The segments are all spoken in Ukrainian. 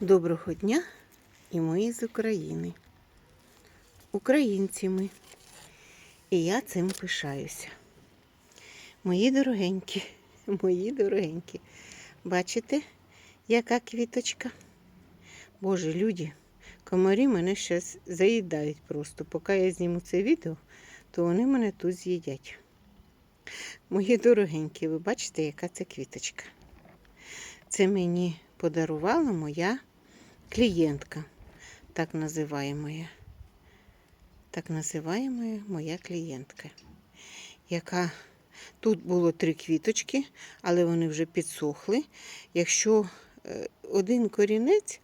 Доброго дня і ми з України. Українці ми. І я цим пишаюся. Мої дорогенькі, мої дорогенькі. Бачите, яка квіточка? Боже, люди, комарі мене зараз заїдають просто. Поки я зніму це відео, то вони мене тут з'їдять. Мої дорогенькі, ви бачите, яка це квіточка? Це мені подарувала моя клієнтка, так називаємо. Так називаємо моя клієнтка, яка тут було три квіточки, але вони вже підсохли. Якщо е, один корінець,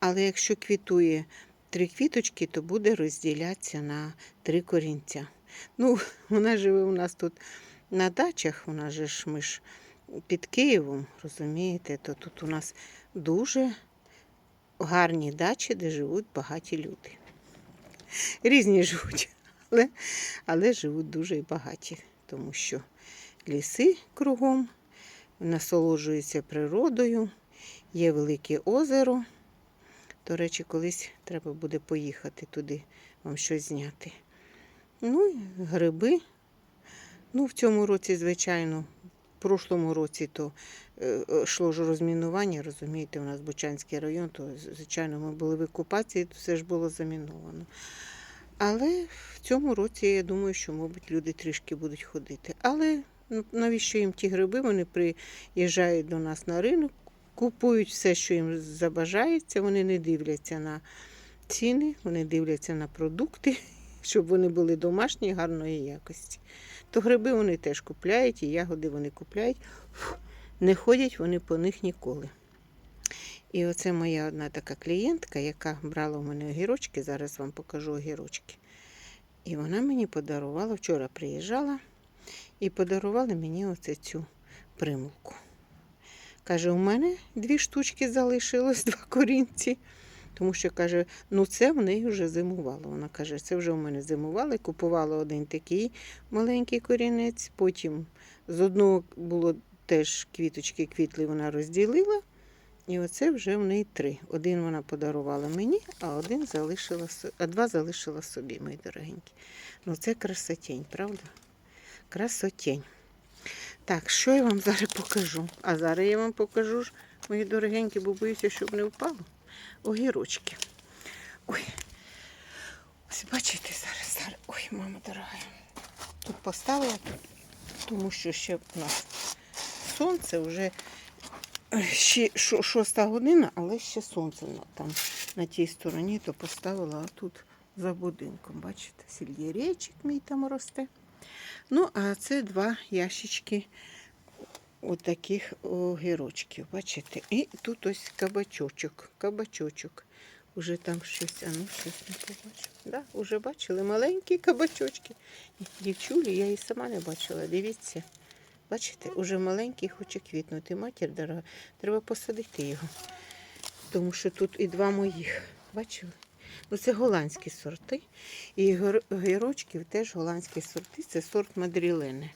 але якщо квітує три квіточки, то буде розділятися на три корінця. Ну, вона живе у нас тут на дачах, вона же ж ми ж під Києвом, розумієте, то тут у нас дуже гарні дачі, де живуть багаті люди. Різні живуть, але, але живуть дуже багаті, тому що ліси кругом, насолоджуються природою, є велике озеро. До речі, колись треба буде поїхати туди, вам щось зняти. Ну, і гриби. Ну, в цьому році, звичайно, прошлому році то е, е, йшло ж розмінування, розумієте, у нас Бучанський район, то, звичайно, ми були в окупації, то все ж було заміновано. Але в цьому році я думаю, що, мабуть, люди трішки будуть ходити. Але ну, навіщо їм ті гриби? Вони приїжджають до нас на ринок, купують все, що їм забажається, вони не дивляться на ціни, вони дивляться на продукти, щоб вони були домашні, гарної якості. То гриби вони теж купляють, і ягоди вони купляють. Не ходять вони по них ніколи. І оце моя одна така клієнтка, яка брала у мене огірочки, зараз вам покажу огірочки. І вона мені подарувала, вчора приїжджала і подарувала мені оце цю примулку. Каже, у мене дві штучки залишилось, два корінці. Тому що каже, ну це в неї вже зимувало. Вона каже, це вже у мене зимувало. Купувала один такий маленький корінець, потім з одного було теж квіточки квітли, вона розділила. І оце вже в неї три. Один вона подарувала мені, а один залишила, а два залишила собі, мої дорогенькі. Ну це красотень, правда? Красотень. Так, що я вам зараз покажу? А зараз я вам покажу, мої дорогенькі, бо боюся, щоб не впало. Огірочки. Ой. Ось бачите зараз, зараз. Ой, мама дорога. Тут поставила, тому що ще у нас сонце вже е, ще шоста година, але ще сонце там на тій стороні, то поставила а тут за будинком. Бачите, сільєречик мій там росте. Ну, а це два ящички отаких огірочків. Бачите? І тут ось кабачочок. Кабачочок. Уже там щось, а ну щось не побачу. Да, уже бачили маленькі кабачочки. Дівчулі, я її сама не бачила. Дивіться. Бачите, уже маленький хоче квітнути. Матір дорога, треба посадити його. Тому що тут і два моїх. Бачили? Ну, це голландські сорти. І огірочків теж голландські сорти. Це сорт Мадрілене.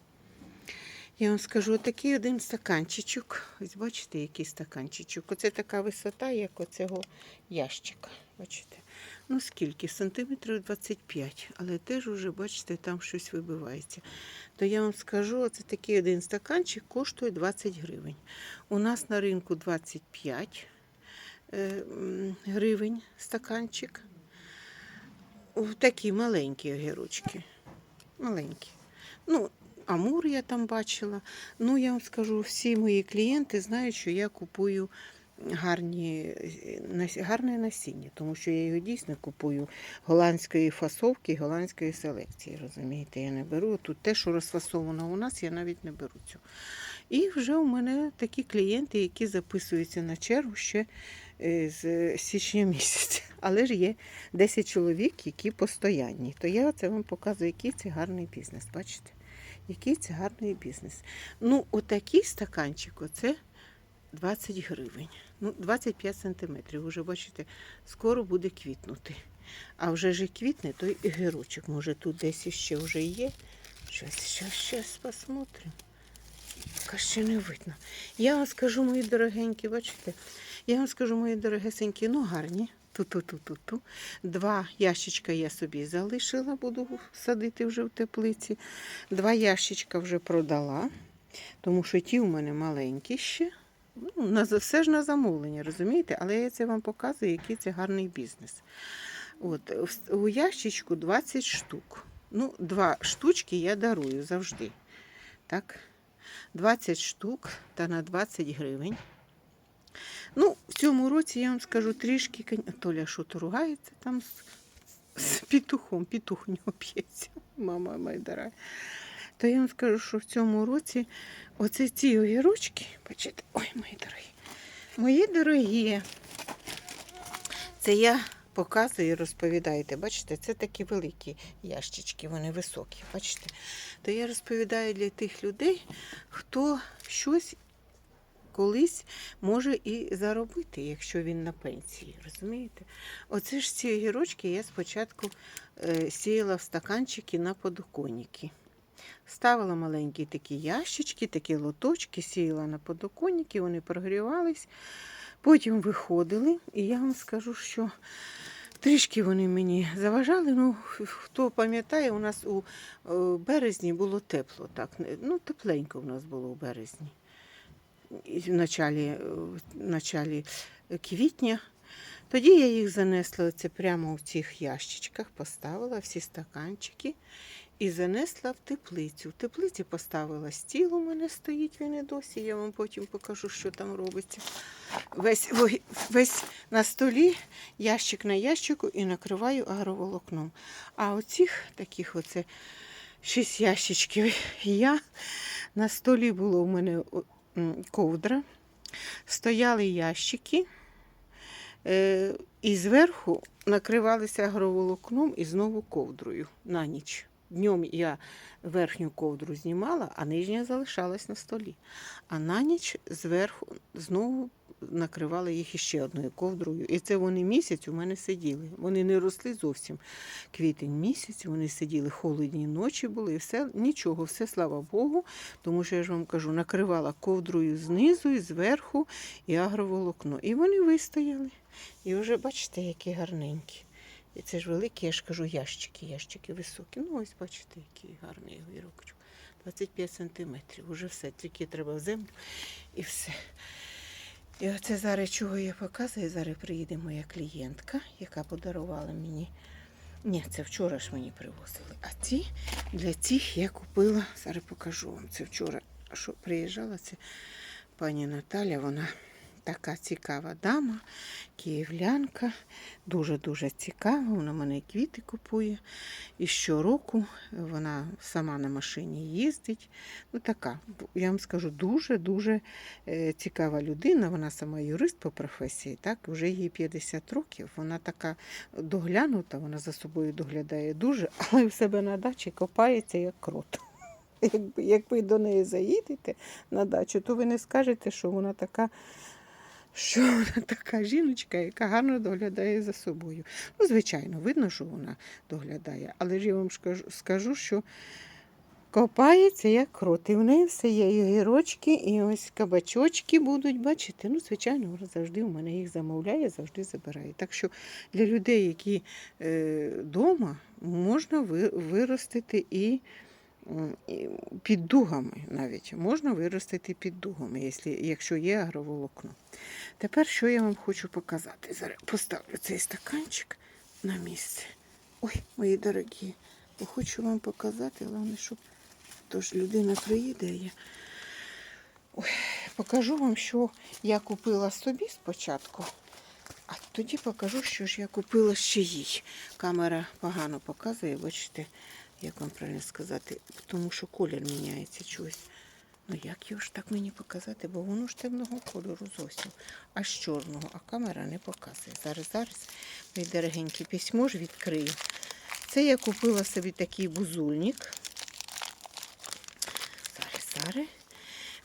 Я вам скажу, такий один стаканчичок. Ось бачите, який стаканчичок. Оце така висота, як оцього ящика. Бачите? Ну скільки? Сантиметрів 25. Але теж уже, бачите, там щось вибивається. То я вам скажу, оце такий один стаканчик коштує 20 гривень. У нас на ринку 25 е, гривень стаканчик. Такі маленькі огірочки. Маленькі. Ну, Амур я там бачила. Ну, я вам скажу, всі мої клієнти знають, що я купую гарні, е, гарне насіння, тому що я його дійсно купую голландської фасовки, голландської селекції. Розумієте, я не беру. Тут те, що розфасовано у нас, я навіть не беру цього. І вже у мене такі клієнти, які записуються на чергу ще е, з січня місяця. Але ж є 10 чоловік, які постоянні. То я це вам показую, який це гарний бізнес. Бачите? Який це гарний бізнес. Ну, отакий стаканчик, оце 20 гривень. Ну, 25 сантиметрів. Уже бачите, скоро буде квітнути. А вже ж квітне, той і гірочок. Може, тут десь іще вже є. Щось, щось, щось посмотрим. Поки ще не видно. Я вам скажу, мої дорогенькі, бачите, Я вам скажу, мої дорогесенькі, ну гарні. Ту-ту-ту-ту-ту. Два ящичка я собі залишила, буду садити вже в теплиці. Два ящичка вже продала, тому що ті у мене маленькі ще. Ну, все ж на замовлення, розумієте? Але я це вам показую, який це гарний бізнес. От, у ящичку 20 штук. Ну, два штучки я дарую завжди. Так? 20 штук та на 20 гривень. Ну, в цьому році я вам скажу трішки. Толя що то ругається там з, з петухом, петух в нього п'ється, мама дорога. То я вам скажу, що в цьому році оце ці огірочки, бачите, ой, мої дорогі, мої дорогі, це я показую і розповідаєте. Бачите, це такі великі ящички, вони високі. Бачите? То я розповідаю для тих людей, хто щось колись може і заробити, якщо він на пенсії. Розумієте? Оце ж ці огірочки я спочатку е, сіяла в стаканчики на подоконники. Ставила маленькі такі ящички, такі лоточки, сіяла на подоконники, вони прогрівались. Потім виходили, і я вам скажу, що трішки вони мені заважали. Ну, хто пам'ятає, у нас у е, березні було тепло, так, ну, тепленько в нас було у березні. В началі, е, в началі квітня. Тоді я їх занесла це прямо в цих ящичках, поставила всі стаканчики і занесла в теплицю. В теплиці поставила стіл, у мене стоїть він і досі. Я вам потім покажу, що там робиться. Весь, весь на столі, ящик на ящику і накриваю агроволокном. А оцих таких оце шість ящичків я на столі було у мене ковдра, стояли ящики. Е, і зверху накривалися агроволокном і знову ковдрою на ніч. Днем я верхню ковдру знімала, а нижня залишалась на столі. А на ніч зверху знову накривала їх іще одною ковдрою. І це вони місяць у мене сиділи. Вони не росли зовсім. Квітень місяць, вони сиділи, холодні ночі були, і все, нічого, все слава Богу. Тому що я ж вам кажу, накривала ковдрою знизу і зверху і агроволокно. І вони вистояли. І вже бачите, які гарненькі. І це ж великі, я ж кажу, ящики, ящики високі. Ну, ось бачите, який гарний огірочок. 25 сантиметрів. Уже все, тільки треба в землю і все. І оце зараз чого я показую. Зараз приїде моя клієнтка, яка подарувала мені. Ні, це вчора ж мені привозили. А ці для цих я купила. Зараз покажу вам. Це вчора, що приїжджала, це пані Наталя, вона така цікава дама, київлянка, дуже-дуже цікава. Вона мене квіти купує. І щороку вона сама на машині їздить. Ну, така, я вам скажу, дуже-дуже е, цікава людина. Вона сама юрист по професії, так, вже їй 50 років. Вона така доглянута, вона за собою доглядає дуже, але в себе на дачі копається як крот. Якби, як ви до неї заїдете на дачу, то ви не скажете, що вона така, що вона така жіночка, яка гарно доглядає за собою. Ну, звичайно, видно, що вона доглядає, але ж я вам скажу, що копається як крот. І в неї все є і огірочки, і ось кабачочки будуть, бачите. Ну, звичайно, вона завжди у мене їх замовляє, завжди забирає. Так що для людей, які вдома, можна виростити і. Під дугами навіть можна виростити під дугами, якщо є агроволокно. Тепер що я вам хочу показати? Зараз поставлю цей стаканчик на місце. Ой, мої дорогі, бо хочу вам показати, головне, щоб тож людина приїде. Я... Ой, покажу вам, що я купила собі спочатку, а тоді покажу, що ж я купила ще їй. Камера погано показує, бачите, як вам правильно сказати, тому що колір міняється чогось. Ну як його ж так мені показати, бо воно ж темного кольору зовсім, аж чорного, а камера не показує. Зараз, зараз, мій дорогенький письмо ж відкрию. Це я купила собі такий бузульник. Зараз, зараз.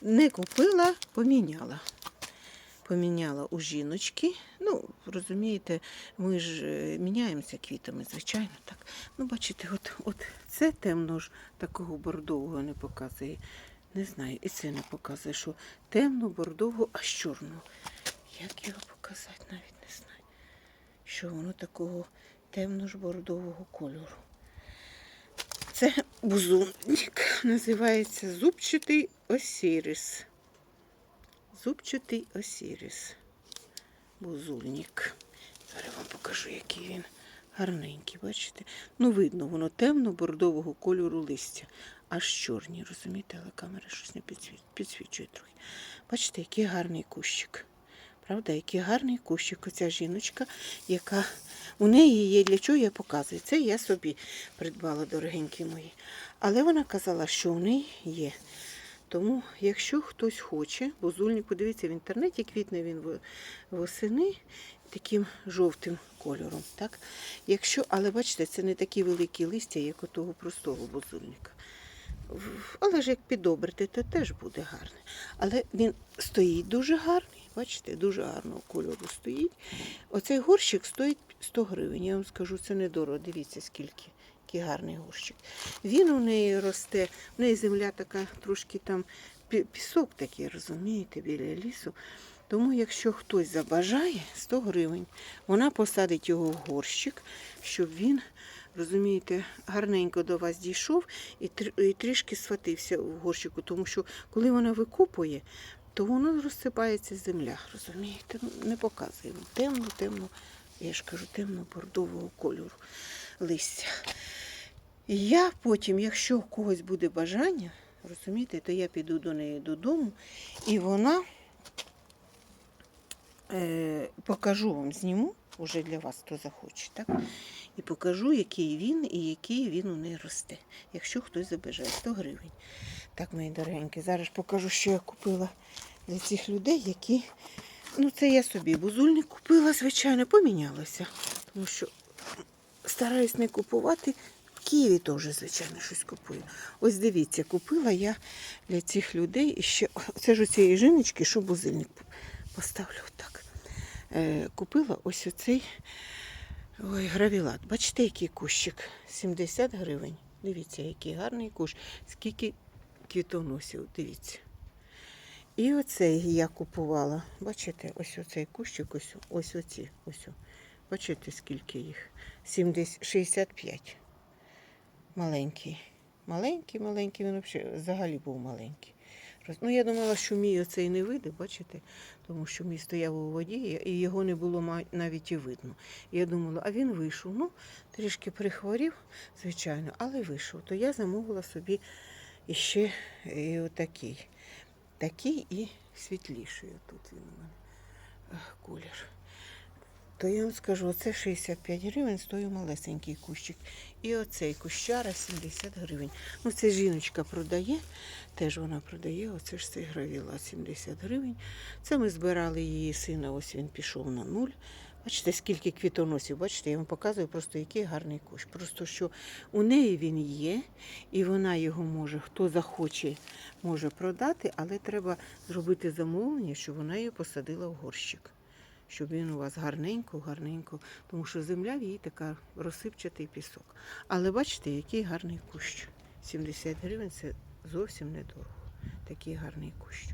Не купила, поміняла. Поміняла у жіночки. Ну, розумієте, ми ж е, міняємося квітами, звичайно, так. Ну, бачите, от, от це темно ж такого бордового не показує. Не знаю, і це не показує, що темно, бордового, а з чорного. як його показати, навіть не знаю. Що воно такого темно-жбордового кольору. Це бузунник, називається зубчатий осіріс. Зубчатий осіріс. Бузульник. Зараз вам покажу, який він гарненький, бачите? Ну, видно, воно темно-бордового кольору листя. Аж чорні, розумієте, але камера щось не підсві- підсвічує трохи. Бачите, який гарний кущик. Правда, який гарний кущик. Оця жіночка, яка у неї є для чого я показую. Це я собі придбала, дорогенькі мої. Але вона казала, що у неї є. Тому, якщо хтось хоче, бузульник, подивіться в інтернеті, квітне він восени таким жовтим кольором. Так? Якщо, але бачите, це не такі великі листя, як у того простого бузульника. Але ж як підобрити, то теж буде гарне. Але він стоїть дуже гарний, бачите, дуже гарного кольору стоїть. Оцей горщик стоїть 100 гривень. Я вам скажу, це недорого. Дивіться, скільки. Який гарний горщик. Він у неї росте, в неї земля така трошки там пісок такий, розумієте, біля лісу. Тому, якщо хтось забажає 100 гривень, вона посадить його в горщик, щоб він, розумієте, гарненько до вас дійшов і, тр- і трішки схватився в горщику. Тому що коли вона викопує, то воно розсипається земля, розумієте? Ну, Не показує. Темно, темно, я ж кажу, темно-бордового кольору листя. І я потім, якщо у когось буде бажання, розумієте, то я піду до неї додому, і вона е, покажу вам, зніму уже для вас, хто захоче, так? І покажу, який він і який він у неї росте, якщо хтось забажає 100 гривень. Так, мої дорогенькі, зараз покажу, що я купила для цих людей, які. Ну, це я собі бузульник купила, звичайно, помінялося. Тому що стараюсь не купувати. Києві теж, звичайно, щось купую. Ось дивіться, купила я для цих людей ще. Це ж у цієї жіночки, що бузильник поставлю отак. Е, купила ось оцей ой, гравілат. Бачите, який кущик? 70 гривень. Дивіться, який гарний кущ. Скільки квітоносів, дивіться. І оцей я купувала. Бачите, ось оцей кущик, ось, ось оці. Ось. Бачите, скільки їх? 70, 65. Маленький. Маленький, маленький, він взагалі, взагалі був маленький. Ну, я думала, що мій оцей не вийде, бачите, тому що мій стояв у воді, і його не було навіть і видно. Я думала, а він вийшов. Ну, трішки прихворів, звичайно, але вийшов. То я замовила собі іще і отакий. Такий і світліший. Тут він у мене колір. То я вам скажу, оце 65 гривень стоїть малесенький кущик. І оцей кущара 70 гривень. Ну, це жіночка продає, теж вона продає, оце ж цей гравіла 70 гривень. Це ми збирали її сина, ось він пішов на нуль. Бачите, скільки квітоносів, бачите, я вам показую просто який гарний кущ. Просто що у неї він є, і вона його може, хто захоче, може продати, але треба зробити замовлення, щоб вона її посадила в горщик щоб він у вас гарненько, гарненько, тому що земля в її така розсипчатий пісок. Але бачите, який гарний кущ. 70 гривень це зовсім недорого. Такий гарний кущ.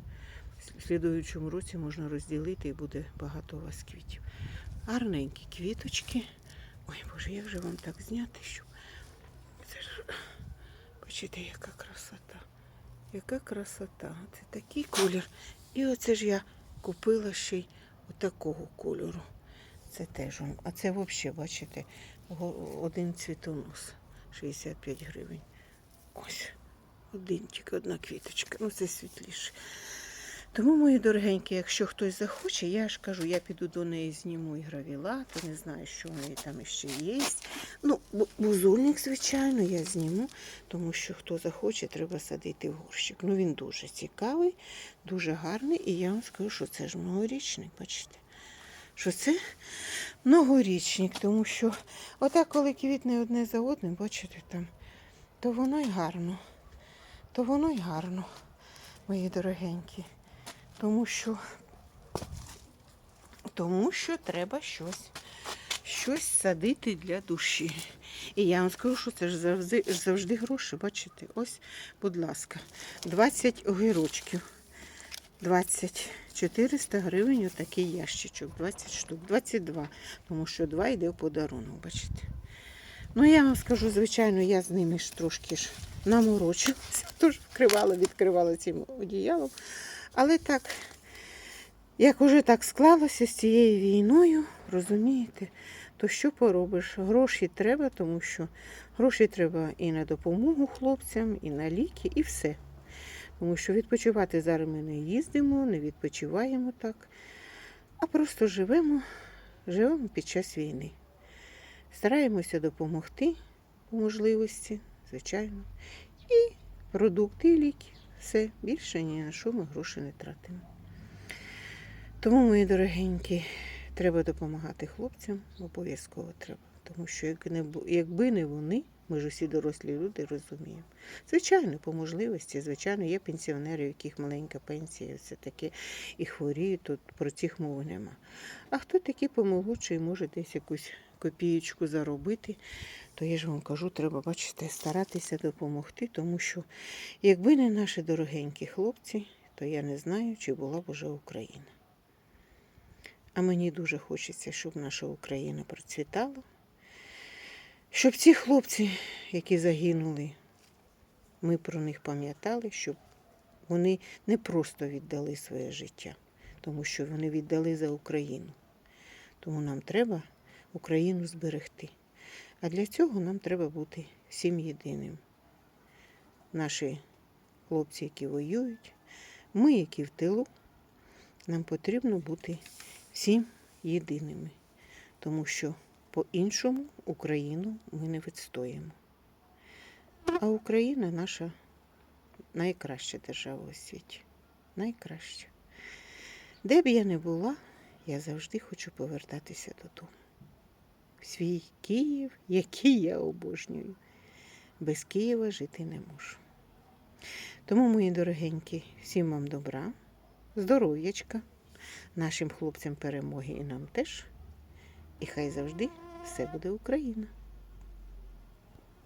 В слідуючому році можна розділити і буде багато у вас квітів. Гарненькі квіточки. Ой, Боже, як же вам так зняти, щоб. Це ж... Бачите, яка красота. Яка красота. Це такий колір. І оце ж я купила ще й отакого кольору. Це теж. А це взагалі, бачите, один цвітонос. 65 гривень. Ось. Один тільки одна квіточка. Ну, це світліше. Тому, мої дорогенькі, якщо хтось захоче, я ж кажу, я піду до неї, зніму і гравілат, і не знаю, що в неї там ще є. Ну, бу- бузульник, звичайно, я зніму, тому що хто захоче, треба садити в горщик. Ну, він дуже цікавий, дуже гарний, і я вам скажу, що це ж многорічник, бачите. Що це многорічник, тому що отак, коли квітне одне за одним, бачите там, то воно й гарно. То воно й гарно, мої дорогенькі. Тому що, тому що треба щось, щось садити для душі. І я вам скажу, що це ж завжди, завжди гроші. Бачите, ось, будь ласка, 20 огірочків. 20 400 гривень отакий ящичок, 20 штук, 22, тому що 2 йде в подарунок, бачите. Ну, я вам скажу, звичайно, я з ними ж трошки ж наморочилася, тож вкривала, відкривала цим одіялом. Але так, як уже так склалося з цією війною, розумієте, то що поробиш? Гроші треба, тому що гроші треба і на допомогу хлопцям, і на ліки, і все. Тому що відпочивати зараз ми не їздимо, не відпочиваємо так, а просто живемо, живемо під час війни. Стараємося допомогти по можливості, звичайно. І продукти, і ліки. Все, більше ні на що ми гроші не тратимо. Тому, мої дорогенькі, треба допомагати хлопцям, обов'язково треба. Тому що якби не вони, ми ж усі дорослі люди розуміємо. Звичайно, по можливості, звичайно, є пенсіонери, у яких маленька пенсія, все таке, і хворіють, тут про цих мови нема. А хто такі помолодший може десь якусь копієчку заробити, то я ж вам кажу, треба, бачите, старатися допомогти, тому що якби не наші дорогенькі хлопці, то я не знаю, чи була б уже Україна. А мені дуже хочеться, щоб наша Україна процвітала, щоб ці хлопці, які загинули, ми про них пам'ятали, щоб вони не просто віддали своє життя, тому що вони віддали за Україну. Тому нам треба Україну зберегти. А для цього нам треба бути всім єдиним. Наші хлопці, які воюють, ми, які в тилу, нам потрібно бути всім єдиними, тому що по-іншому Україну ми не відстоїмо. А Україна наша найкраща держава у світі. Найкраща. Де б я не була, я завжди хочу повертатися додому. Свій Київ, який я обожнюю. Без Києва жити не можу. Тому, мої дорогенькі, всім вам добра, здоров'ячка, нашим хлопцям перемоги і нам теж. І хай завжди все буде Україна.